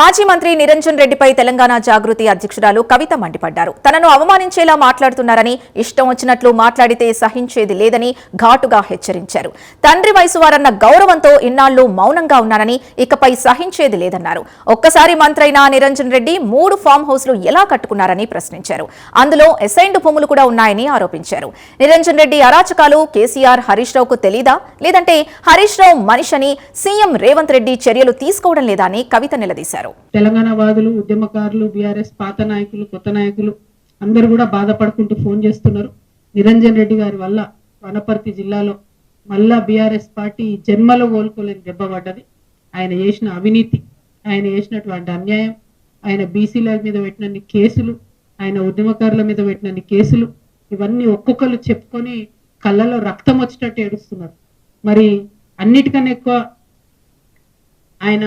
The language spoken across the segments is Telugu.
మాజీ మంత్రి నిరంజన్ రెడ్డిపై తెలంగాణ జాగృతి అధ్యక్షురాలు కవిత మండిపడ్డారు. తనను అవమానించేలా మాట్లాడుతున్నారని ఇష్టం వచ్చినట్లు మాట్లాడితే సహించేది లేదని ఘాటుగా హెచ్చరించారు. తండ్రి వయసు వారన్న గౌరవంతో ఇన్నాళ్ళు మౌనంగా ఉన్నానని ఇకపై సహించేది లేదన్నారు. ఒక్కసారి మంత్రైన నిరంజన్ రెడ్డి మూడు ఫామ్ హౌస్లు ఎలా కట్టుకున్నారని ప్రశ్నించారు. అందులో అసైన్డ్ భూములు కూడా ఉన్నాయని ఆరోపించారు. నిరంజన్ రెడ్డి అరాచకాలు కేసీఆర్ హరీష్ రావుకు తెలీదా? లేదంటే హరీష్ రావు మనిషని సీఎం రేవంత్ రెడ్డి చర్యలు తీసుకోవడం లేదా అని కవిత నిలదీశారు. తెలంగాణ వాదులు ఉద్యమకారులు బీఆర్ఎస్ పాత నాయకులు కొత్త నాయకులు అందరూ కూడా బాధపడుకుంటూ ఫోన్ చేస్తున్నారు. నిరంజన్ రెడ్డి గారి వల్ల వనపర్తి జిల్లాలో మళ్ళా బీఆర్ఎస్ పార్టీ జన్మలో కోలుకోలేని దెబ్బ పడ్డది. ఆయన చేసిన అవినీతి ఆయన చేసినటువంటి అన్యాయం ఆయన బీసీల మీద పెట్టినన్ని కేసులు ఆయన ఉద్యమకారుల మీద పెట్టినన్ని కేసులు ఇవన్నీ ఒక్కొక్కరు చెప్పుకొని కళ్ళలో రక్తం వచ్చేటట్టు ఏడుస్తున్నారు. మరి అన్నిటికన్నా ఎక్కువ ఆయన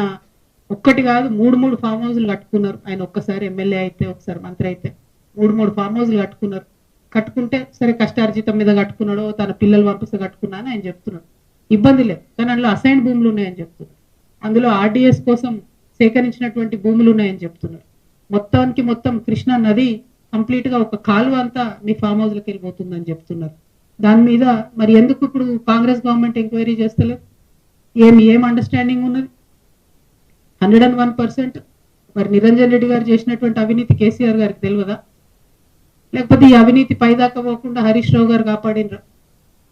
ఒక్కటి కాదు మూడు మూడు ఫామ్ హౌస్లు కట్టుకున్నారు. ఆయన ఒక్కసారి ఎమ్మెల్యే అయితే ఒకసారి మంత్రి అయితే. మూడు మూడు ఫామ్ హౌస్లు కట్టుకున్నారు. కట్టుకుంటే సరే కష్టార్జితం మీద కట్టుకున్నాడో తన పిల్లలు పంపిస్తే కట్టుకున్నా అని ఆయన చెప్తున్నాడు. ఇబ్బంది లేదు. కానీ అందులో అసైన్ భూములు ఉన్నాయని చెప్తున్నారు అందులో ఆర్డీఎస్ కోసం సేకరించినటువంటి భూములు ఉన్నాయని చెప్తున్నారు మొత్తానికి మొత్తం కృష్ణా నది కంప్లీట్గా ఒక కాలువ అంతా మీ ఫామ్ హౌస్ లకి వెళ్ళిపోతుందని చెప్తున్నారు. దాని మీద మరి ఎందుకు ఇప్పుడు కాంగ్రెస్ గవర్నమెంట్ ఎంక్వైరీ చేస్తలేదు? ఏం ఏం అండర్స్టాండింగ్ ఉన్నది? హండ్రెడ్ అండ్ వన్ పర్సెంట్ మరి నిరంజన్ రెడ్డి గారు చేసినటువంటి అవినీతి కేసీఆర్ గారికి తెలియదా? లేకపోతే ఈ అవినీతి పైదాకా పోకుండా హరీష్ రావు గారు కాపాడినరా?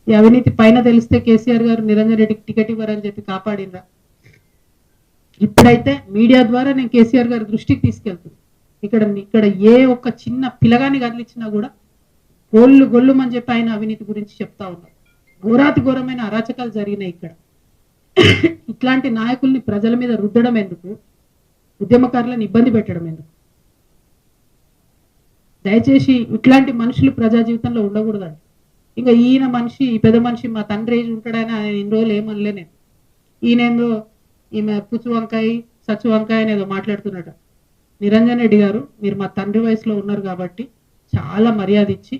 ఈ అవినీతి పైన తెలిస్తే కేసీఆర్ గారు నిరంజన్ రెడ్డికి టికెట్ ఇవ్వరని చెప్పి కాపాడినరా? ఇప్పుడైతే మీడియా ద్వారా నేను కేసీఆర్ గారి దృష్టికి తీసుకెళ్తుంది ఇక్కడ ఇక్కడ ఏ ఒక్క చిన్న పిలగాని కదిలిచ్చినా కూడా గొల్లు గొల్లుమని చెప్పి ఆయన అవినీతి గురించి చెప్తా ఉన్నారు. ఘోరాతి ఘోరమైన అరాచకాలు జరిగినాయి ఇక్కడ. ఇట్లాంటి నాయకుల్ని ప్రజల మీద రుద్దడం ఎందుకు? ఉద్యమకారులను ఇబ్బంది పెట్టడం ఎందుకు? దయచేసి ఇట్లాంటి మనుషులు ప్రజా జీవితంలో ఉండకూడదండి. ఇంకా ఈయన మనిషి ఈ పెద్ద మనిషి మా తండ్రి ఏజ్ ఉంటాడని ఆయన ఇన్ని రోజులు ఏమనలే నేను. ఈయనేందో ఈమె పుచ్చు వంకాయ సచ్చు వంకాయ అనేదో మాట్లాడుతున్నట నిరంజన్ రెడ్డి గారు మీరు మా తండ్రి వయసులో ఉన్నారు కాబట్టి చాలా మర్యాద ఇచ్చి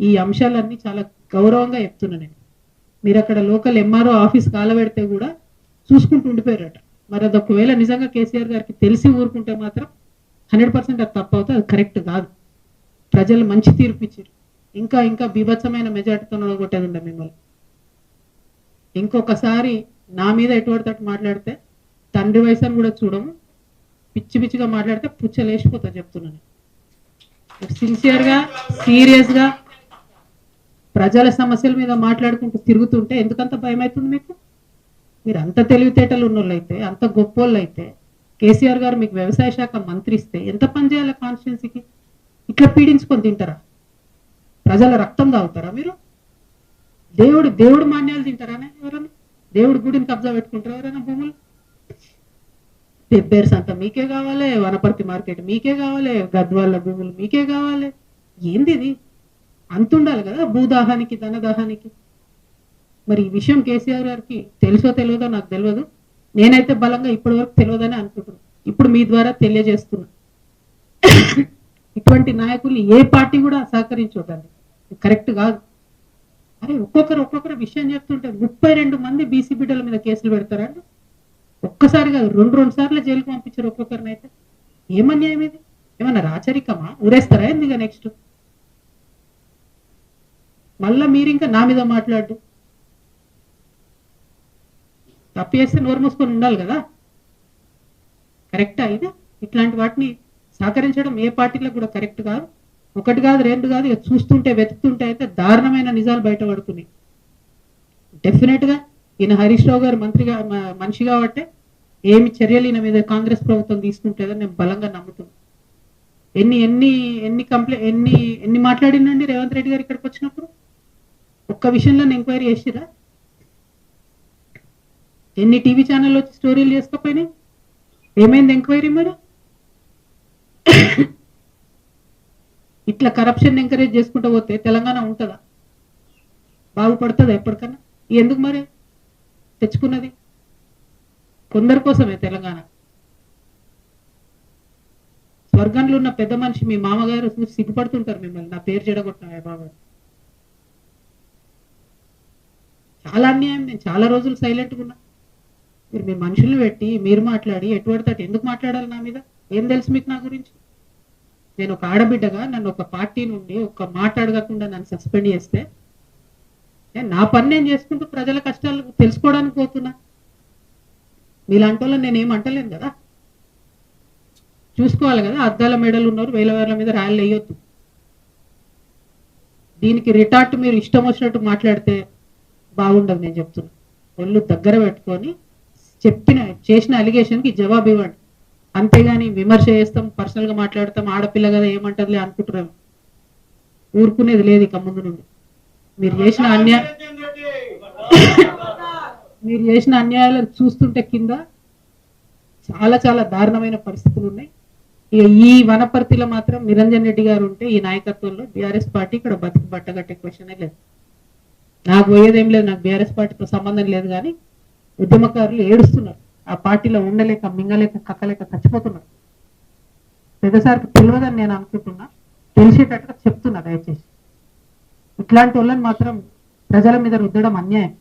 ఈ అంశాలన్నీ చాలా గౌరవంగా చెప్తున్నా నేను. మీరు అక్కడ లోకల్ ఎంఆర్ఓ ఆఫీస్ కాలబెడితే కూడా చూసుకుంటూ ఉండిపోయారట. మరి అది ఒకవేళ నిజంగా కేసీఆర్ గారికి తెలిసి ఊరుకుంటే మాత్రం హండ్రెడ్ పర్సెంట్ అది తప్పవుతుంది అది కరెక్ట్ కాదు. ప్రజలు మంచి తీర్పు ఇచ్చారు. ఇంకా ఇంకా బీభత్సమైన మెజార్టీతో కొట్టేది మిమ్మల్ని? ఇంకొకసారి నా మీద ఎటువంటి తట్టు మాట్లాడితే తండ్రి వయసు అని కూడా చూడము. పిచ్చి పిచ్చిగా మాట్లాడితే పుచ్చలేసిపోతా చెప్తున్నాను. సిన్సియర్గా సీరియస్గా ప్రజల సమస్యల మీద మాట్లాడుకుంటూ తిరుగుతుంటే ఎందుకంత భయం అవుతుంది మీకు? మీరు అంత తెలివితేటలు ఉన్నోళ్ళైతే అంత గొప్పోళ్ళైతే కేసీఆర్ గారు మీకు వ్యవసాయ శాఖ మంత్రి ఇస్తే ఎంత పని చేయాలి కాన్స్టిట్యున్సీకి? ఇట్లా పీడించుకొని తింటారా? ప్రజల రక్తం తాగుతారా మీరు? దేవుడు దేవుడు మాన్యాలు తింటారానే ఎవరైనా దేవుడు గుడిని కబ్జా పెట్టుకుంటారా ఎవరైనా భూములు? పెబ్బేర్స్ అంతా మీకే కావాలి వనపర్తి మార్కెట్ మీకే కావాలి గద్వాళ్ళ భూములు మీకే కావాలి. ఏంది ఇది? అంత ఉండాలి కదా భూదాహానికి ధనదాహానికి. మరి ఈ విషయం కేసీఆర్ గారికి తెలుసో తెలియదో నాకు తెలియదు. నేనైతే బలంగా ఇప్పటి వరకు తెలియదని అనుకుంటున్నాను ఇప్పుడు మీ ద్వారా తెలియజేస్తున్నా. ఇటువంటి నాయకుల్ని ఏ పార్టీ కూడా సహకరించొద్దండి. కరెక్ట్ కాదు. అరే ఒక్కొక్కరు ఒక్కొక్కరు విషయం చెప్తుంటే ముప్పై రెండు మంది బీసీ బిడ్డల మీద కేసులు పెడతారండి ఒక్కసారి కాదు రెండు రెండు సార్లు జైలుకు పంపించారు ఒక్కొక్కరిని అయితే ఏమన్యాయం ఇది? ఏమన్నా రాచరికమా? ఊరేస్తారా ఎందుగా నెక్స్ట్ మళ్ళా మీరు ఇంకా నా మీద మాట్లాడు తప్పు చేస్తే నోరు మూసుకొని ఉండాలి కదా? కరెక్టా ఇది? ఇట్లాంటి వాటిని సహకరించడం ఏ పార్టీలకు కూడా కరెక్ట్ కాదు. ఒకటి కాదు రెండు కాదు ఇక చూస్తుంటే వెతుకుతుంటే అయితే దారుణమైన నిజాలు బయటపడుతున్నాయి. డెఫినెట్గా ఈయన హరీష్ రావు గారు మంత్రిగా మ- మనిషి కాబట్టి ఏమి చర్యలు ఈయన మీద కాంగ్రెస్ ప్రభుత్వం తీసుకుంటుందని నేను బలంగా నమ్ముతున్నాను. ఎన్ని ఎన్ని ఎన్ని కంప్లైంట్ ఎన్ని ఎన్ని మాట్లాడినండి రేవంత్ రెడ్డి గారు ఇక్కడికి వచ్చినప్పుడు? ఒక్క విషయంలో ఎంక్వైరీ చేసిరా ఎన్ని టీవీ ఛానల్ వచ్చి స్టోరీలు చేసుకోపోయినాయి? ఏమైంది ఎంక్వైరీ మరి? ఇట్లా కరప్షన్ ఎంకరేజ్ చేసుకుంటూ పోతే తెలంగాణ ఉంటుందా? బాగుపడుతుందా ఎప్పటికన్నా? ఎందుకు మరి? తెచ్చుకున్నది? కొందరి కోసమే తెలంగాణ. స్వర్గంలో ఉన్న పెద్ద మనిషి మీ మామగారు చూసి సిగ్గుపడుతుంటారు మిమ్మల్ని. నా పేరు చెడగొట్టిన బాబు. చాలా అన్యాయం. నేను చాలా రోజులు సైలెంట్గా ఉన్నా. మీరు మీ మనుషులు పెట్టి మీరు మాట్లాడి ఎటువంటి ఎందుకు మాట్లాడాలి నా మీద? ఏం తెలుసు మీకు నా గురించి? నేను ఒక ఆడబిడ్డగా నన్ను ఒక పార్టీ నుండి ఒక మాట్లాడగకుండా నన్ను సస్పెండ్ చేస్తే నేను నా పని నేను చేసుకుంటూ ప్రజల కష్టాలు తెలుసుకోవడానికి పోతున్నా. మీలాంటి వాళ్ళని నేను ఏం అంటలేను కదా? చూసుకోవాలి కదా అద్దాల మెడలు ఉన్నారు వేల వేల మీద రాయలు వేయొద్దు. దీనికి రిటార్ట్ మీరు ఇష్టం వచ్చినట్టు మాట్లాడితే బాగుండదు నేను చెప్తున్నా. ఒళ్ళు దగ్గర పెట్టుకొని చెప్పిన చేసిన అలిగేషన్కి జవాబు ఇవ్వండి. అంతేగాని విమర్శ చేస్తాం పర్సనల్గా మాట్లాడతాం ఆడపిల్ల కదా ఏమంటారులే అనుకుంటున్నాం. ఊరుకునేది లేదు ఇక ముందు నుండి. మీరు చేసిన అన్యాయం మీరు చేసిన అన్యాయాలను చూస్తుంటే కింద చాలా చాలా దారుణమైన పరిస్థితులు ఉన్నాయి. ఇక ఈ వనపర్తిలో మాత్రం నిరంజన్ రెడ్డి గారు ఉంటే ఈ నాయకత్వంలో బీఆర్ఎస్ పార్టీ ఇక్కడ బతికి బట్టగట్టే క్వశ్చనే లేదు. నాకు పోయేదేం లేదు నాకు బీఆర్ఎస్ పార్టీతో సంబంధం లేదు కానీ ఉద్యమకారులు ఏడుస్తున్నారు. ఆ పార్టీలో ఉండలేక మింగలేక కక్కలేక చచ్చిపోతున్నారు. పెద్దసారికి తెలియదని నేను అనుకుంటున్నా. తెలిసేటట్టుగా చెప్తున్నా దయచేసి. ఇట్లాంటి వాళ్ళని మాత్రం ప్రజల మీద రుద్దడం అన్యాయం.